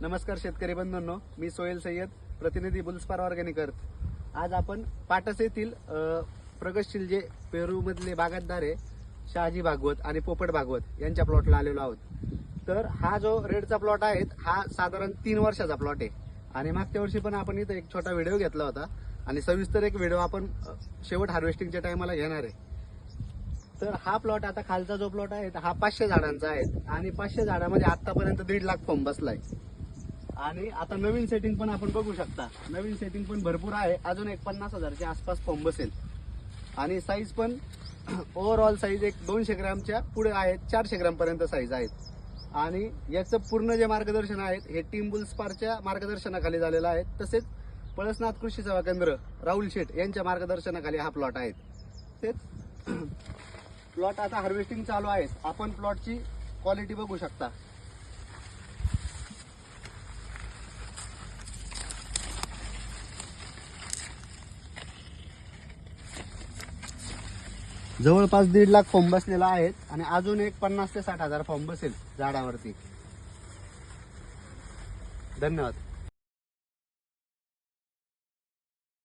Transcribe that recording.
नमस्कार शेतकरी बंधूंनो मी सोहेल सय्यद प्रतिनिधी बुलस्पार ऑर्गॅनिक अर्थ. आज आपण पाटस येथील प्रगतशील जे पेरूमधले बागायतदार आहे शहाजी भागवत आणि पोपट भागवत यांच्या प्लॉटला आलेलो आहोत. तर हा जो रेडचा प्लॉट आहे हा साधारण तीन वर्षाचा प्लॉट आहे. आणि मागच्या वर्षी पण आपण इथं एक छोटा व्हिडिओ घेतला होता. आणि सविस्तर एक व्हिडिओ आपण शेवट हार्वेस्टिंगच्या टायमाला घेणार आहे. तर हा प्लॉट आता खालचा जो प्लॉट आहे हा पाचशे झाडांचा आहे. आणि पाचशे झाडामध्ये आतापर्यंत दीड लाख फॉर्म बसलाय. आणि आता नवीन सेटिंग पण आपण बघू शकता. नवीन सेटिंग पण भरपूर आहे. अजून एक पन्नास हजारच्या आसपास फॉर्म बसेल. आणि साईज पण ओव्हरऑल साईज एक दोनशे ग्रॅमच्या पुढे आहेत. चारशे ग्रॅमपर्यंत साईज आहेत. आणि याचं पूर्ण जे मार्गदर्शन आहेत हे टीम बुल्सपारच्या मार्गदर्शनाखाली झालेलं आहे. तसेच पळसनाथ कृषी सेवा केंद्र राहुल शेठ यांच्या मार्गदर्शनाखाली हा प्लॉट आहे. तेच प्लॉट आता हार्वेस्टिंग चालू आहे आपण प्लॉटची क्वालिटी बघू शकता. जवळपास दीड लाख फॉर्म बसलेला आहेत आणि अजून एक पन्नास ते साठ हजार फॉर्म बसेल झाडावरती. धन्यवाद.